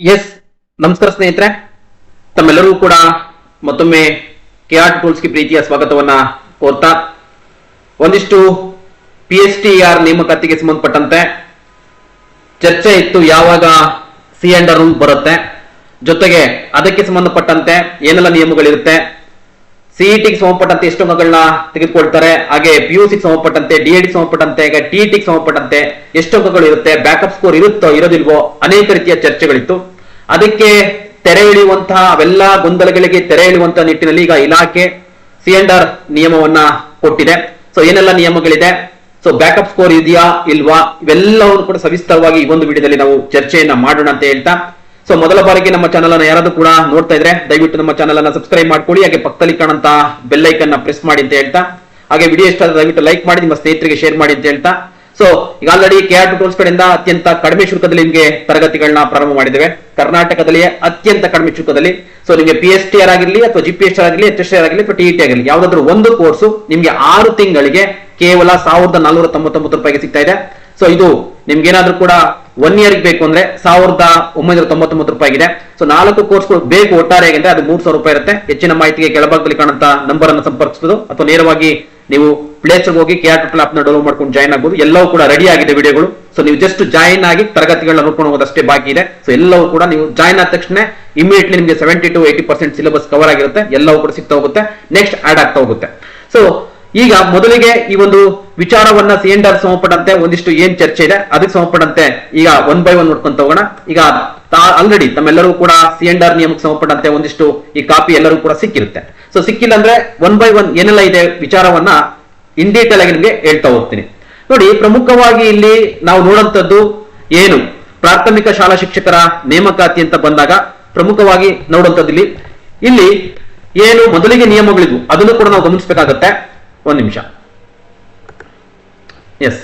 S ನಮಸ್ಕಾರ ಸ್ನೇಹಿತರೆ. ತಮ್ಮೆಲ್ಲರಿಗೂ ಕೂಡ ಮತ್ತೊಮ್ಮೆ ಕೆ ಆರ್ ಟೂಲ್ಸ್ಗೆ ಪ್ರೀತಿಯ ಸ್ವಾಗತವನ್ನ ಕೋರ್ತಾ, ಒಂದಿಷ್ಟು ಪಿ ಎಸ್ ಟಿ ಆರ್ ನೇಮಕಾತಿಗೆ ಸಂಬಂಧಪಟ್ಟಂತೆ ಚರ್ಚೆ ಇತ್ತು ಯಾವಾಗ ಸಿ ಅಂಡ್ ರೂಲ್ ಬರುತ್ತೆ. ಜೊತೆಗೆ ಅದಕ್ಕೆ ಸಂಬಂಧಪಟ್ಟಂತೆ ಏನೆಲ್ಲ ನಿಯಮಗಳಿರುತ್ತೆ. ಸಿಇಟಿಗೆ ಸಂಬಂಧಪಟ್ಟಂತೆ ಎಷ್ಟು ಅಂಕಗಳನ್ನ ತೆಗೆದುಕೊಳ್ತಾರೆ. ಹಾಗೆ ಪಿ ಯು ಸಿಗೆ ಸಂಬಂಧಪಟ್ಟಂತೆ ಡಿ ಎಡ್ ಸಂಬಂಧಪಟ್ಟಂತೆ ಟಿ ಟಿ ಸಂಬಂಧಪಟ್ಟಂತೆ ಎಷ್ಟು ಅಂಕಗಳು ಇರುತ್ತೆ. ಬ್ಯಾಕಪ್ ಸ್ಕೋರ್ ಇರುತ್ತೋ ಇರೋದಿಲ್ವೋ ಅನೇಕ ರೀತಿಯ ಚರ್ಚೆಗಳಿತ್ತು. ಅದಕ್ಕೆ ತೆರೆ ಇಳಿಯುವಂತಹ ಅವೆಲ್ಲ ಗೊಂದಲಗಳಿಗೆ ತೆರೆ ಇಳಿಯುವಂತಹ ನಿಟ್ಟಿನಲ್ಲಿ ಈಗ ಇಲಾಖೆ ಸಿ ನಿಯಮವನ್ನ ಕೊಟ್ಟಿದೆ. ಸೊ ಏನೆಲ್ಲ ನಿಯಮಗಳಿದೆ? ಸೊ ಬ್ಯಾಕಪ್ ಸ್ಕೋರ್ ಇದೆಯಾ ಇಲ್ವಾ? ಇವೆಲ್ಲವನ್ನು ಕೂಡ ಸವಿಸ್ತರವಾಗಿ ಈ ಒಂದು ವಿಡಿಯೋದಲ್ಲಿ ನಾವು ಚರ್ಚೆಯನ್ನ ಮಾಡೋಣ ಅಂತ ಹೇಳ್ತಾ. ಸೊ ಮೊದಲ ಬಾರಿಗೆ ನಮ್ಮ ಚಾನಲ್ ಅನ್ನ ಯಾರಾದ್ರೂ ಕೂಡ ನೋಡ್ತಾ ಇದ್ರೆ, ದಯವಿಟ್ಟು ನಮ್ಮ ಚಾನಲ್ ಅನ್ನ ಸಬ್ಸ್ಕ್ರೈಬ್ ಮಾಡ್ಕೊಳ್ಳಿ, ಹಾಗೆ ಪಕ್ಕದಲ್ಲಿ ಕಾಣಂತ ಬೆಲ್ ಐಕನ್ನ ಪ್ರೆಸ್ ಮಾಡಿ ಅಂತ ಹೇಳ್ತಾ. ಹಾಗೆ ವಿಡಿಯೋ ಇಷ್ಟ ದಯವಿಟ್ಟು ಲೈಕ್ ಮಾಡಿ, ನಿಮ್ಮ ಸ್ನೇಹಿತರಿಗೆ ಶೇರ್ ಮಾಡಿ ಅಂತ ಹೇಳ್ತಾ. ಸೊ ಈಗ ಆಲ್ರೆಡಿ ಕೆ ಆರ್ ಟೂಲ್ಸ್ ಕಡೆಯಿಂದ ಅತ್ಯಂತ ಕಡಿಮೆ ಶುಲ್ಕದಲ್ಲಿ ನಿಮಗೆ ತರಗತಿಗಳನ್ನ ಪ್ರಾರಂಭ ಮಾಡಿದ್ದೇವೆ. ಕರ್ನಾಟಕದಲ್ಲಿಯೇ ಅತ್ಯಂತ ಕಡಿಮೆ ಶುಲ್ಕದಲ್ಲಿ. ಸೊ ನಿಮಗೆ ಪಿ ಎಸ್ ಟಿ ಆರ್ ಆಗಿರಲಿ ಅಥವಾ ಜಿ ಪಿ ಎಸ್ ಆರ್ ಆಗಲಿ ಎಚ್ ಎಸ್ ಆರ್ ಆಗಲಿ ಅಥವಾ ಟಿ ಟಿ ಆಗಿರಲಿ, ಯಾವ್ದಾದ್ರು ಒಂದು ಕೋರ್ಸು ನಿಮಗೆ ಆರು ತಿಂಗಳಿಗೆ ಕೇವಲ ಸಾವಿರದ ನಾಲ್ನೂರ ತೊಂಬತ್ತೊಂಬತ್ತು ರೂಪಾಯಿಗೆ ಸಿಗ್ತಾ ಇದೆ. ಸೊ ಇದು ನಿಮ್ಗೆ ಏನಾದ್ರೂ ಕೂಡ ಒನ್ ಇಯರ್ ಬೇಕು ಅಂದ್ರೆ ಸಾವಿರದ ಒಂಬೈನೂರ ತೊಂಬತ್ತೊಂಬತ್ತು ರೂಪಾಯಿ ಇದೆ ಸೊ ನಾಲ್ಕು ಕೋರ್ಸ್ಗಳು ಬೇಕು ಅಂದ್ರೆ ಅದು ಮೂರ್ ಸಾವಿರ ರೂಪಾಯಿ ಇರುತ್ತೆ. ಹೆಚ್ಚಿನ ಮಾಹಿತಿಗೆ ಕೆಳಭಾಗದಲ್ಲಿ ಕಾಣುತ್ತ ನಂಬರ್ ಅನ್ನು ಸಂಪರ್ಕಿಸಬಹುದು ಅಥವಾ ನೇರವಾಗಿ ನೀವು ಪ್ಲೇ ಸ್ಟೋರ್ ಹೋಗಿ ಕೆ ಆರ್ ಟೋಟಲ್ ಆಪ್ನ ಡೌನ್ಲೋಡ್ ಮಾಡ್ಕೊಂಡು ಜಾಯ್ನ್ ಆಗಬಹುದು ಎಲ್ಲವೂ ಕೂಡ ರೆಡಿ ಆಗಿದೆ ವಿಡಿಯೋಗಳು ಸೊ ನೀವು ಜಸ್ಟ್ ಜಾಯ್ನ್ ಆಗಿ ತರಗತಿಗಳನ್ನ ನೋಡ್ಕೊಂಡು ಹೋಗೋದಷ್ಟೇ ಬಾಕಿ ಇದೆ. ಸೊ ಎಲ್ಲವೂ ಕೂಡ ನೀವು ಜಾಯ್ನ್ ಆದ ತಕ್ಷಣ ಇಮಿಡಿಯೇಟ್ಲಿ ನಿಮಗೆ seventy to eighty percent syllabus cover ಆಗಿರುತ್ತೆ. ಎಲ್ಲವೂ ಕೂಡ ಸಿಗ್ತಾ ಹೋಗುತ್ತೆ. ನೆಕ್ಸ್ಟ್ ಆಡ್ ಆಗ್ತಾ ಹೋಗುತ್ತೆ. ಸೊ ಈಗ ಮೊದಲಿಗೆ ಈ ಒಂದು ವಿಚಾರವನ್ನ ಸಿ ಎಂಡ್ ಆರ್ ಸಂಬಂಧಪಟ್ಟಂತೆ ಒಂದಿಷ್ಟು ಏನ್ ಚರ್ಚೆ ಇದೆ, ಅದಕ್ಕೆ ಸಂಬಂಧಪಟ್ಟಂತೆ ಈಗ ಒನ್ ಬೈ ಒನ್ ನೋಡ್ಕೊಂತ ಹೋಗೋಣ. ಈಗ ಆಲ್ರೆಡಿ ತಮ್ಮೆಲ್ಲರೂ ಕೂಡ ಸಿ ಆರ್ ನಿಯಮಕ್ಕೆ ಸಂಬಂಧಪಟ್ಟಂತೆ ಒಂದಿಷ್ಟು ಈ ಕಾಪಿ ಎಲ್ಲರೂ ಕೂಡ ಸಿಕ್ಕಿರುತ್ತೆ. ಸೊ ಸಿಕ್ಕಿಲ್ಲ ಅಂದ್ರೆ ಒನ್ ಬೈ ಒನ್ ಏನೆಲ್ಲ ಇದೆ ವಿಚಾರವನ್ನ ಇನ್ ಡೀಟೇಲ್ ಆಗಿ ನಿಮಗೆ ಹೇಳ್ತಾ ಹೋಗ್ತೀನಿ. ನೋಡಿ, ಪ್ರಮುಖವಾಗಿ ಇಲ್ಲಿ ನಾವು ನೋಡುವಂಥದ್ದು ಏನು? ಪ್ರಾಥಮಿಕ ಶಾಲಾ ಶಿಕ್ಷಕರ ನೇಮಕಾತಿ ಅಂತ ಬಂದಾಗ ಪ್ರಮುಖವಾಗಿ ನೋಡುವಂಥದ್ದು ಇಲ್ಲಿ. ಇಲ್ಲಿ ಏನು ಮೊದಲಿಗೆ ನಿಯಮಗಳಿದ್ವು, ಅದನ್ನು ಕೂಡ ನಾವು ಗಮನಿಸಬೇಕಾಗತ್ತೆ. ಒಂದ್ ನಿಮಿಷ. ಎಸ್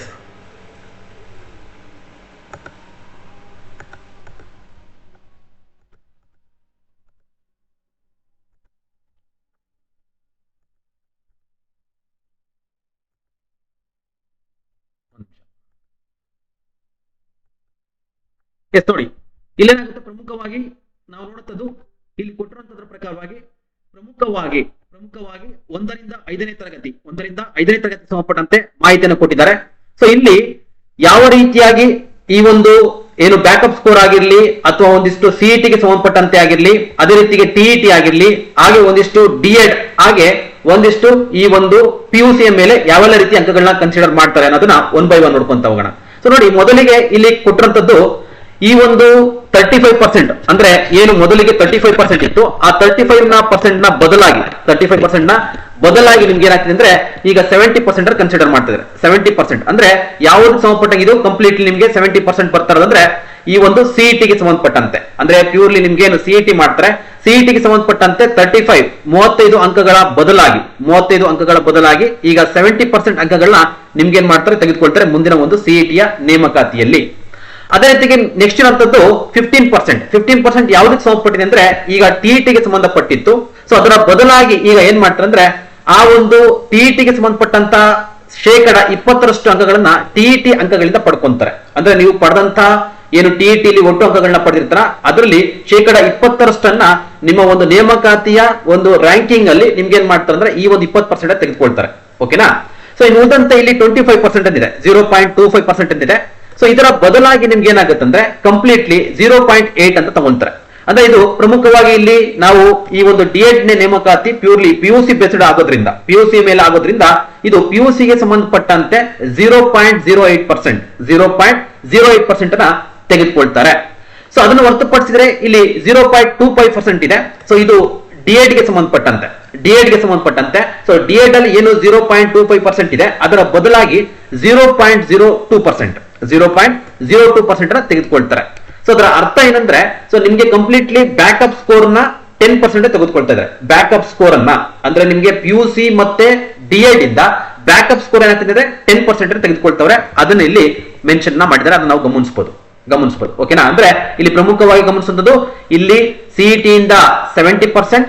ಎಸ್ ನೋಡಿ. ಇಲ್ಲೇನಾಗುತ್ತೆ? ಪ್ರಮುಖವಾಗಿ ನಾವು ನೋಡುತ್ತದ್ದು ಇಲ್ಲಿ ಕೊಟ್ಟಿರುವಂತದ್ರ ಪ್ರಕಾರವಾಗಿ ಪ್ರಮುಖವಾಗಿ ಪ್ರಮುಖವಾಗಿ ಒಂದರಿಂದ ಐದನೇ ತರಗತಿ, ಒಂದರಿಂದ ಐದನೇ ತರಗತಿ ಸಂಬಂಧಪಟ್ಟಂತೆ ಮಾಹಿತಿಯನ್ನು ಕೊಟ್ಟಿದ್ದಾರೆ. ಸೊ ಇಲ್ಲಿ ಯಾವ ರೀತಿಯಾಗಿ ಈ ಒಂದು ಏನು ಬ್ಯಾಕಪ್ ಸ್ಕೋರ್ ಆಗಿರ್ಲಿ ಅಥವಾ ಒಂದಿಷ್ಟು ಸಿಇಟಿ ಗೆ ಸಂಬಂಧಪಟ್ಟಂತೆ ಆಗಿರ್ಲಿ, ಅದೇ ರೀತಿಗೆ ಟಿಇಟಿ ಆಗಿರ್ಲಿ, ಹಾಗೆ ಒಂದಿಷ್ಟು ಡಿ ಎಡ್ ಹಾಗೆ ಒಂದಿಷ್ಟು ಈ ಒಂದು ಪಿ ಯು ಸಿ ಮೇಲೆ ಯಾವೆಲ್ಲ ರೀತಿ ಅಂಕಗಳನ್ನ ಕನ್ಸಿಡರ್ ಮಾಡ್ತಾರೆ ಅನ್ನೋದನ್ನ ಒನ್ ಬೈ ಒನ್ ನೋಡ್ಕೊಂತ ಹೋಗೋಣ. ಸೊ ನೋಡಿ, ಮೊದಲಿಗೆ ಇಲ್ಲಿ ಕೊಟ್ಟಿರುವಂತದ್ದು ಈ ಒಂದು ತರ್ಟಿ ಫೈವ್ ಪರ್ಸೆಂಟ್ ಅಂದ್ರೆ ಏನು ಮೊದಲಿಗೆ ತರ್ಟಿ ಫೈವ್ ಪರ್ಸೆಂಟ್ ಇತ್ತು, ಆ ತರ್ಟಿ ಫೈವ್ನ ಪರ್ಸೆಂಟ್ನ ಬದಲಾಗಿ ತರ್ಟಿ ಫೈವ್ ಪರ್ಸೆಂಟ್ನ ಬದಲಾಗಿ ನಿಮ್ಗೆ ಏನಾಗ್ತದೆ ಅಂದ್ರೆ ಈಗ ಸೆವೆಂಟಿ ಪರ್ಸೆಂಟ್ ಕನ್ಸಿಡರ್ ಮಾಡ್ತಿದ್ದಾರೆ ಸೆವೆಂಟಿ ಪರ್ಸೆಂಟ್ ಅಂದ್ರೆ ಯಾವ್ದು ಸಂಬಂಧಪಟ್ಟಂಗೆ ಇದು ಕಂಪ್ಲೀಟ್ಲಿ ನಿಮ್ಗೆ ಸೆವೆಂಟಿ ಪರ್ಸೆಂಟ್ ಬರ್ತಾ ಇರೋದಂದ್ರೆ ಈ ಒಂದು ಸಿಇಟಿ ಗೆ ಸಂಬಂಧಪಟ್ಟಂತೆ. ಅಂದ್ರೆ ಪ್ಯೂರ್ಲಿ ನಿಮ್ಗೆ ಏನು ಸಿಇಟಿ ಮಾಡ್ತಾರೆ. ಸಿಇಟಿ ಗೆ ಸಂಬಂಧಪಟ್ಟಂತೆ ತರ್ಟಿ ಫೈವ್ ಮೂವತ್ತೈದು ಅಂಕಗಳ ಬದಲಾಗಿ, ಮೂವತ್ತೈದು ಅಂಕಗಳ ಬದಲಾಗಿ ಈಗ ಸೆವೆಂಟಿ ಪರ್ಸೆಂಟ್ ಅಂಕಗಳನ್ನ ನಿಮ್ಗೆ ಏನ್ ಮಾಡ್ತಾರೆ? ತೆಗೆದುಕೊಳ್ತಾರೆ ಮುಂದಿನ ಒಂದು ಸಿಇಟಿಯ ನೇಮಕಾತಿಯಲ್ಲಿ. ಅದೇ ರೀತಿಗೆ ನೆಕ್ಸ್ಟ್ ಇರುವಂತದ್ದು ಫಿಫ್ಟೀನ್ ಪರ್ಸೆಂಟ್ ಫಿಫ್ಟೀನ್ ಪರ್ಸೆಂಟ್ ಯಾವ್ದಕ್ಕೆ ಸಂಬಂಧಪಟ್ಟಿದೆ ಅಂದ್ರೆ ಈಗ ಟಿಇಟಿಗೆ ಸಂಬಂಧಪಟ್ಟಿತ್ತು. ಸೊ ಅದರ ಬದಲಾಗಿ ಈಗ ಏನ್ ಮಾಡ್ತಾರೆ ಅಂದ್ರೆ ಆ ಒಂದು ಟಿಇಟಿಗೆ ಸಂಬಂಧಪಟ್ಟಂತ ಶೇಕಡ ಇಪ್ಪತ್ತರಷ್ಟು ಅಂಕಗಳನ್ನ ಟಿಇಟಿ ಅಂಕಗಳಿಂದ ಪಡ್ಕೊಂತಾರೆ. ಅಂದ್ರೆ ನೀವು ಪಡೆದಂತ ಏನು ಟಿಇಟಿಲಿ ಒಟ್ಟು ಅಂಕಗಳನ್ನ ಪಡೆದಿರ್ತಾರ, ಅದರಲ್ಲಿ ಶೇಕಡ ಇಪ್ಪತ್ತರಷ್ಟನ್ನ ನಿಮ್ಮ ಒಂದು ನೇಮಕಾತಿಯ ಒಂದು ರ್ಯಾಂಕಿಂಗ್ ಅಲ್ಲಿ ನಿಮ್ಗೆ ಏನ್ ಮಾಡ್ತಾರೆ ಅಂದ್ರೆ ಈ ಒಂದು ಇಪ್ಪತ್ತು ಪರ್ಸೆಂಟ್ ತೆಗೆದುಕೊಳ್ತಾರೆ. ಓಕೆನಾ ಸೊ ಇನ್ನು ಉಳಿದಂತೆ ಇಲ್ಲಿ twenty five percent ಅಂದಿದೆ. Zero point two five percent ಅಂದಿದೆ. So ಇದರ ಬದಲಾಗಿ ನಿಮ್ಗೆ ಏನಾಗುತ್ತೆ ಅಂದ್ರೆ ಕಂಪ್ಲೀಟ್ಲಿ ಜೀರೋ ಪಾಯಿಂಟ್ ಏಟ್ ಅಂತ ತಗೊಂತಾರೆ. ಅಂದ್ರೆ ಇದು ಪ್ರಮುಖವಾಗಿ ಇಲ್ಲಿ ನಾವು ಈ ಒಂದು ಡಿ ಎಡ್ ನೇಮಕಾತಿ ಪ್ಯೂರ್ಲಿ ಪಿಯುಸಿ ಬೇಸ್ಡ್ ಆಗೋದ್ರಿಂದ ಪಿಯುಸಿ ಮೇಲೆ ಆಗೋದ್ರಿಂದ ಇದು ಪಿಯುಸಿಗೆ ಸಂಬಂಧಪಟ್ಟಂತೆ zero point zero eight percent zero point zero eight percent ಅನ್ನ ತೆಗೆದುಕೊಳ್ತಾರೆ. ಸೊ ಅದನ್ನು ಹೊರತುಪಡಿಸಿದ್ರೆ ಇಲ್ಲಿ zero point two five percent ಇದೆ. ಸೊ ಇದು ಡಿ ಎಡ್ಗೆ ಸಂಬಂಧಪಟ್ಟಂತೆ ಡಿ ಎಡ್ಗೆ ಸಂಬಂಧಪಟ್ಟಂತೆ. ಸೊ ಡಿ ಎಡ್ ಅಲ್ಲಿ ಏನು zero point two five percent ಇದೆ, ಅದರ ಬದಲಾಗಿ zero point zero two percent zero point zero two percent ತೆಗೆದುಕೊಳ್ತಾರೆ. So ಅದರ ಅರ್ಥ ಏನಂದ್ರೆ ಸೊ ನಿಮ್ಗೆ ಕಂಪ್ಲೀಟ್ಲಿ ಬ್ಯಾಕಪ್ ಸ್ಕೋರ್ನ ಟೆನ್ ಪರ್ಸೆಂಟ್ ತೆಗೆದುಕೊಳ್ತಾ ಇದ್ದಾರೆ. ಬ್ಯಾಕಪ್ ಸ್ಕೋರ್ ಅನ್ನ. ಅಂದ್ರೆ ನಿಮ್ಗೆ ಪಿ ಯು ಸಿ ಮತ್ತೆ ಡಿ ಎಡ್ ಇಂದ ಬ್ಯಾಕಪ್ ಸ್ಕೋರ್ ಏನಾಗ್ತದೆ ಟೆನ್ ಪರ್ಸೆಂಟ್ ತೆಗೆದುಕೊಳ್ತಾವ್ರೆ. ಅದನ್ನ ಇಲ್ಲಿ ಮೆನ್ಷನ್ನ ಮಾಡಿದ್ದಾರೆ. ಅದನ್ನ ನಾವು ಗಮನಿಸಬಹುದು ಗಮನಿಸಬಹುದು ಓಕೆನಾ ಅಂದ್ರೆ ಇಲ್ಲಿ ಪ್ರಮುಖವಾಗಿ ಗಮನಿಸುವಂತದ್ದು, ಇಲ್ಲಿ ಸಿಇಟಿ ಇಂದ ಸೆವೆಂಟಿ ಪರ್ಸೆಂಟ್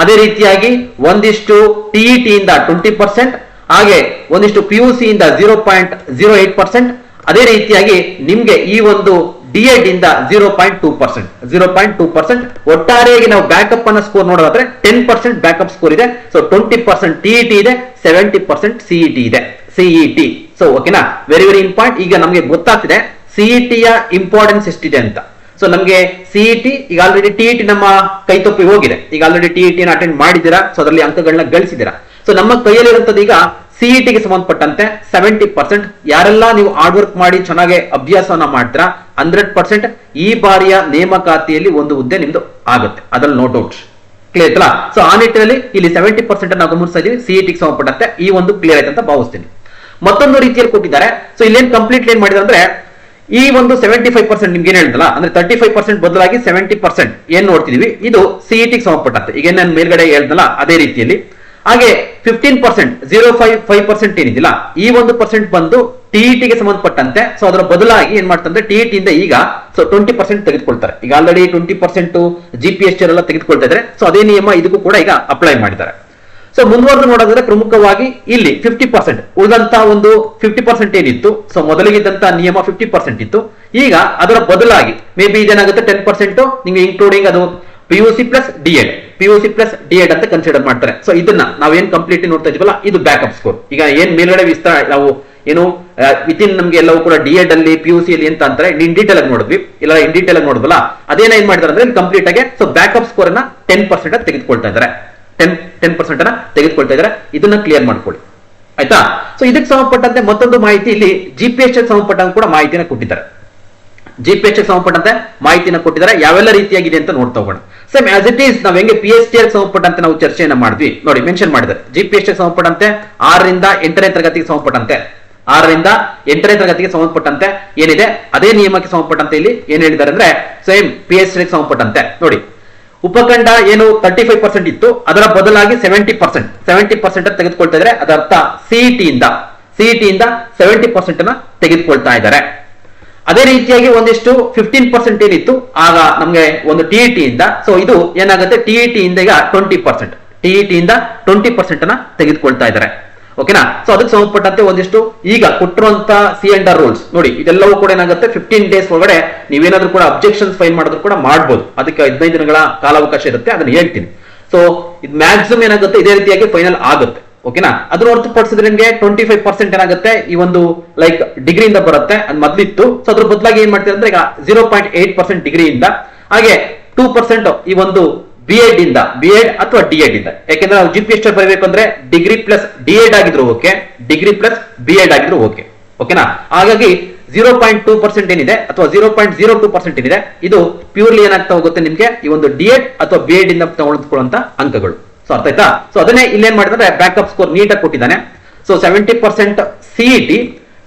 ಅದೇ ರೀತಿಯಾಗಿ ಒಂದಿಷ್ಟು ಟಿಇಟಿ ಇಂದ ಟ್ವೆಂಟಿ ಪರ್ಸೆಂಟ್ ಹಾಗೆ ಒಂದಿಷ್ಟು ಪಿ ಯು ಸಿ ಇಂದ zero point zero eight percent ಅದೇ ರೀತಿಯಾಗಿ ನಿಮ್ಗೆ ಈ ಒಂದು ಡಿ ಎಡ್ ಇಂದ zero point two percent zero point two percent ಒಟ್ಟಾರೆಯಾಗಿ ನಾವು ಬ್ಯಾಕಪ್ ಅನ್ನ ಸ್ಕೋರ್ ನೋಡೋದಾದ್ರೆ ಟೆನ್ ಪರ್ಸೆಂಟ್ ಬ್ಯಾಕಪ್ ಸ್ಕೋರ್ ಇದೆ. ಸೊ ಟ್ವೆಂಟಿ ಪರ್ಸೆಂಟ್ ಟಿಇಟಿ ಇದೆ ಸೆವೆಂಟಿ ಪರ್ಸೆಂಟ್ ಸಿಇಟಿ ಇದೆ. ಸಿಇಟಿ ಸೊ ಓಕೆನಾ ವೆರಿ ವೆರಿ ಇಂಪಾರ್ಟೆಂಟ್ ಈಗ ನಮಗೆ ಗೊತ್ತಾಗ್ತಿದೆ ಸಿಇಟಿಯ ಇಂಪಾರ್ಟೆನ್ಸ್ ಎಷ್ಟಿದೆ ಅಂತ. ಸೊ ನಮಗೆ ಸಿಇಟಿ ಈಗ ಆಲ್ರೆಡಿ ಟಿಇಟಿ ನಮ್ಮ ಕೈ ತಪ್ಪಿ ಹೋಗಿದೆ. ಈಗ ಆಲ್ರೆಡಿ ಟಿಇಟಿನ ಅಟೆಂಡ್ ಮಾಡಿದ್ದೀರಾ? ಸೊ ಅದರಲ್ಲಿ ಅಂಕಗಳನ್ನ ಗಳಿಸಿದ್ದೀರಾ? ಸೊ ನಮ್ಮ ಕೈಯಲ್ಲಿರುವಂತದ್ದು ಈಗ ಸಿಇಟಿಗೆ ಸಂಬಂಧಪಟ್ಟಂತೆ ಸೆವೆಂಟಿ ಪರ್ಸೆಂಟ್ ಯಾರೆಲ್ಲ ನೀವು ಹಾರ್ಡ್ ವರ್ಕ್ ಮಾಡಿ ಚೆನ್ನಾಗಿ ಅಭ್ಯಾಸವನ್ನ ಮಾಡ್ತೀರಾ ಹಂಡ್ರೆಡ್ ಪರ್ಸೆಂಟ್ ಈ ಬಾರಿಯ ನೇಮಕಾತಿಯಲ್ಲಿ ಒಂದು ಹುದ್ದೆ ನಿಮ್ದು ಆಗುತ್ತೆ. ಅದ್ರಲ್ಲಿ ನೋ ಡೌಟ್ ಕ್ಲಿಯರ್ ಆಯ್ತಲ್ಲ ಸೊ ಆ ನಿಟ್ಟಿನಲ್ಲಿ ಇಲ್ಲಿ ಸೆವೆಂಟಿ ಪರ್ಸೆಂಟ್ ನಾವು ಗಮನಿಸ್ತಾ ಇದೀವಿ ಸಿಇಟಿಗೆ ಸಂಬಂಧಪಟ್ಟಂತೆ ಈ ಒಂದು ಕ್ಲಿಯರ್ ಆಯ್ತು ಅಂತ ಭಾವಿಸ್ತೀನಿ. ಮತ್ತೊಂದು ರೀತಿಯಲ್ಲಿ ಕೊಟ್ಟಿದ್ದಾರೆ ಸೊ ಇಲ್ಲೇನ್ ಕಂಪ್ಲೀಟ್ ಏನ್ ಮಾಡಿದ್ರೆ ಅಂದ್ರೆ, ಈ ಒಂದು ಸೆವೆಂಟಿ ಫೈವ್ ಪರ್ಸೆಂಟ್ ನಿಮ್ಗೆ ಏನ್ ಹೇಳಿದಲ್ಲ ಅಂದ್ರೆ ತರ್ಟಿ ಫೈವ್ ಪರ್ಸೆಂಟ್ ಬದಲಾಗಿ ಸೆವೆಂಟಿ ಪರ್ಸೆಂಟ್ ಏನ್ ನೋಡ್ತಿದೀವಿ ಇದು ಸಿಇಟಿಗೆ ಸಂಬಂಧಪಟ್ಟಂತೆ. ಈಗ ನಾನು ಮೇಲ್ಗಡೆ ಹೇಳ್ದಲ್ಲ ಅದೇ ರೀತಿಯಲ್ಲಿ. ಹಾಗೆ fifteen percent zero five five percent ಏನಿದಿಲ್ಲ. ಈ ಒಂದು ಪರ್ಸೆಂಟ್ ಬಂದು ಟಿಇಟಿಗೆ ಸಂಬಂಧಪಟ್ಟಂತೆ ಸೊ ಅದರ ಬದಲಾಗಿ ಏನ್ ಮಾಡ್ತಂದ್ರೆ ಟಿಇಟಿ ಇಂದ ಈಗ ಸೊ ಟ್ವೆಂಟಿ ಪರ್ಸೆಂಟ್ ತೆಗೆದುಕೊಳ್ತಾರೆ. ಈಗ already twenty percent G P S ಎಲ್ಲ ತೆಗೆದುಕೊಳ್ತಾ ಇದ್ದಾರೆ. ಸೊ ಅದೇ ನಿಯಮ ಇದಕ್ಕೂ ಕೂಡ ಈಗ ಅಪ್ಲೈ ಮಾಡಿದ್ದಾರೆ. ಸೊ ಮುಂದುವರೆದು ನೋಡೋದಾದ್ರೆ ಪ್ರಮುಖವಾಗಿ ಇಲ್ಲಿ ಫಿಫ್ಟಿ ಪರ್ಸೆಂಟ್ ಉಳಿದಂತ ಒಂದು ಫಿಫ್ಟಿ ಪರ್ಸೆಂಟ್ ಏನಿತ್ತು ಸೊ ಮೊದಲಿಗಿದ್ದಂತ ನಿಯಮ ಫಿಫ್ಟಿ ಪರ್ಸೆಂಟ್ ಇತ್ತು. ಈಗ ಅದರ ಬದಲಾಗಿ ಮೇ ಬಿ ಇದೇನಾಗುತ್ತೆ ಟೆನ್ ಪರ್ಸೆಂಟ್ ನಿಮ್ಗೆ ಇನ್ಕ್ಲೂಡಿಂಗ್ ಅದು P U C plus D Ed P U C plus D Ed ಅಂತ ಕನ್ಸಿಡರ್ ಮಾಡ್ತಾರೆ. ಸೊ ಇದನ್ನ ನಾವೇನ್ ಕಂಪ್ಲೀಟ್ ನೋಡ್ತಾ ಇದೀವಲ್ಲ, ಇದು ಬ್ಯಾಕಪ್ ಸ್ಕೋರ್ ಈಗ ಏನ್ ಮೇಲ್ಗಡೆ ವಿಸ್ತಾರ, ನಾವು ಏನು ವಿತಿನ್ ನಮ್ಗೆ ಎಲ್ಲವೂ ಕೂಡ ಡಿ ಎಡ್ ಅಲ್ಲಿ ಪಿ ಯು ಸಿ ಅಲ್ಲಿ ಅಂತ ಅಂದ್ರೆ ಇನ್ ಡೀಟೇಲ್ ಆಗಿ ನೋಡಿದ್ವಿ. ಇಲ್ಲ ಇನ್ ಡೀಟೇಲ್ ಆಗಿ ನೋಡಿದ್ವಲ್ಲ, ಅದೇನ ಏನ್ ಮಾಡಿದಾರೆ ಅಂದ್ರೆ ಕಂಪ್ಲೀಟ್ ಆಗಿ ಸೊ ಬ್ಯಾಕಪ್ ಸ್ಕೋರ್ ಅನ್ನ ಟೆನ್ ಪರ್ಸೆಂಟ್ ತೆಗೆದುಕೊಳ್ತಾ ಇದ್ದಾರೆ ಟೆನ್ ಟೆನ್ ಪರ್ಸೆಂಟ್ ಅನ್ನ ತೆಗೆದುಕೊಳ್ತಾ ಇದ್ದಾರೆ ಇದನ್ನ ಕ್ಲಿಯರ್ ಮಾಡ್ಕೊಳ್ಳಿ. ಆಯ್ತಾ? ಸೊ ಇದಕ್ಕೆ ಸಂಬಂಧಪಟ್ಟಂತೆ ಮತ್ತೊಂದು ಮಾಹಿತಿ ಇಲ್ಲಿ ಜಿ ಪಿ ಎಸ್ ಸಂಬಂಧಪಟ್ಟಂತೆ ಕೂಡ ಮಾಹಿತಿನ ಕೊಟ್ಟಿದ್ದಾರೆ. ಜಿ ಪಿ ಎಚ್ ಸಂಬಂಧಪಟ್ಟಂತೆ ಮಾಹಿತಿನ ಕೊಟ್ಟಿದ್ದಾರೆ. ಯಾವೆಲ್ಲ ರೀತಿಯಾಗಿದೆ ಅಂತ ನೋಡ್ತಾ ಹೋಗೋಣ. ಸೇಮ್ ಆಸ್ ಇಟ್ ಈಸ್ ನಾವ್ ಹೆಂಗೆ ಪಿ ಎಸ್ ಟಿ ಸಂಬಂಧಪಟ್ಟಂತೆ ನಾವು ಚರ್ಚೆಯನ್ನು ಮಾಡಿದ್ವಿ. ನೋಡಿ ಮೆನ್ಷನ್ ಮಾಡಿದ್ದಾರೆ. ಜಿ ಪಿ ಎಚ್ ಸಂಬಂಧಪಟ್ಟಂತೆ ಆರರಿಂದ ಎಂಟನೇ ತರಗತಿಗೆ ಸಂಬಂಧಪಟ್ಟಂತೆ. ಆರರಿಂದ ಎಂಟನೇ ತರಗತಿಗೆ ಸಂಬಂಧಪಟ್ಟಂತೆ ಏನಿದೆ? ಅದೇ ನಿಯಮಕ್ಕೆ ಸಂಬಂಧಪಟ್ಟಂತೆ ಇಲ್ಲಿ ಏನ್ ಹೇಳಿದ್ದಾರೆ ಅಂದ್ರೆ ಸೇಮ್ ಪಿ ಎಸ್ ಟಿ ಸಂಬಂಧಪಟ್ಟಂತೆ. ನೋಡಿ, ಉಪಖಂಡ ಏನು ತರ್ಟಿ ಫೈವ್ ಪರ್ಸೆಂಟ್ ಇತ್ತು. ಅದರ ಬದಲಾಗಿ ಸೆವೆಂಟಿ ಪರ್ಸೆಂಟ್ ಸೆವೆಂಟಿ ಪರ್ಸೆಂಟ್ ತೆಗೆದುಕೊಳ್ತಾ ಇದ್ದಾರೆ. ಅದರ್ಥ ಸಿಇಟಿಯಿಂದ ಸಿಇಟಿಯಿಂದ ಸೆವೆಂಟಿ ಪರ್ಸೆಂಟ್ ಅನ್ನ ತೆಗೆದುಕೊಳ್ತಾ ಇದ್ದಾರೆ. ಅದೇ ರೀತಿಯಾಗಿ ಒಂದಿಷ್ಟು ಫಿಫ್ಟೀನ್ ಪರ್ಸೆಂಟ್ ಏನಿತ್ತು, ಆಗ ನಮಗೆ ಒಂದು ಟಿ ಟಿ ಇಂದ ಸೊ ಇದು ಏನಾಗುತ್ತೆ? ಟಿ ಟಿ ಇಂದ ಈಗ ಟ್ವೆಂಟಿ ಪರ್ಸೆಂಟ್ ಟಿ ಟಿ ಇಂದ ಟ್ವೆಂಟಿ ಪರ್ಸೆಂಟ್ ಅನ್ನ ತೆಗೆದುಕೊಳ್ತಾ ಇದ್ದಾರೆ. ಓಕೆನಾ? ಸೊ ಅದಕ್ಕೆ ಸಂಬಂಧಪಟ್ಟಂತೆ ಒಂದಿಷ್ಟು ಈಗ ಕೊಟ್ಟಿರುವಂತ ಸಿ ಅಂಡ್ ಆರ್ ರೂಲ್ಸ್ ನೋಡಿ, ಇದೆಲ್ಲವೂ ಕೂಡ ಏನಾಗುತ್ತೆ? ಫಿಫ್ಟೀನ್ ಡೇಸ್ ಒಳಗಡೆ ನೀವೇನಾದ್ರೂ ಕೂಡ ಅಬ್ಜೆಕ್ಷನ್ಸ್ ಫೈಲ್ ಮಾಡಿದ್ರು ಕೂಡ ಮಾಡಬಹುದು ಅದಕ್ಕೆ ಹದಿನೈದು ದಿನಗಳ ಕಾಲಾವಕಾಶ ಇರುತ್ತೆ, ಅದನ್ನ ಹೇಳ್ತೀನಿ. ಸೊ ಇದು ಮ್ಯಾಕ್ಸಿಮಮ್ ಏನಾಗುತ್ತೆ? ಇದೇ ರೀತಿಯಾಗಿ ಫೈನಲ್ ಆಗುತ್ತೆ. ಓಕೆನಾ ಅದ್ರ ಹೊರತುಪಡಿಸಿದ್ರೆ ನಿಮ್ಗೆ ಟ್ವೆಂಟಿ ಫೈವ್ ಪರ್ಸೆಂಟ್ ಏನಾಗುತ್ತೆ? ಈ ಒಂದು ಲೈಕ್ ಡಿಗ್ರಿಯಿಂದ ಬರುತ್ತೆ. ಅದು ಮೊದ್ಲಿತ್ತು. ಸೊ ಅದ್ರ ಬದಲಾಗಿ ಏನ್ ಮಾಡ್ತೀವಿ ಅಂದ್ರೆ ಈಗ ಜೀರೋ ಪಾಯಿಂಟ್ ಏಟ್ ಪರ್ಸೆಂಟ್ ಡಿಗ್ರಿಯಿಂದ ಹಾಗೆ ಟೂ ಪರ್ಸೆಂಟ್ ಈ ಒಂದು ಬಿ ಎಡ್ ಇಂದ ಬಿ ಎಡ್ ಅಥವಾ ಡಿ ಎಡ್ ಇಂದ. ಯಾಕೆಂದ್ರೆ ನಾವು ಜಿ ಪಿ ಎಸ್ ಬರಬೇಕು ಅಂದ್ರೆ ಡಿಗ್ರಿ ಪ್ಲಸ್ ಡಿ ಎಡ್ ಆಗಿದ್ರು okay degree plus B Ed ಆಗಿದ್ರು ಓಕೆ ಓಕೆನಾ ಹಾಗಾಗಿ ಜೀರೋ ಪಾಯಿಂಟ್ ಟೂ ಪರ್ಸೆಂಟ್ ಏನಿದೆ ಅಥವಾ zero point zero two percent ಏನಿದೆ, ಇದು ಪ್ಯೂರ್ಲಿ ಏನಾಗ್ತಾ ಹೋಗುತ್ತೆ ನಿಮ್ಗೆ? ಈ ಒಂದು ಡಿ ಎಡ್ ಅಥವಾ ಬಿ ಎಡ್ ಇಂದ ತಗೊಳ್ಕೊಳ್ಳುವಂತ ಅಂಕಗಳು. ಸೊ ಅರ್ಥ ಆಯ್ತಾ? ಸೊ ಅದನ್ನೇ ಇಲ್ಲೇನ್ ಮಾಡಿದ್ರೆ ಬ್ಯಾಕಪ್ ಸ್ಕೋರ್ ನೀಟಾಗಿ ಕೊಟ್ಟಿದ್ದಾನೆ. So seventy percent CET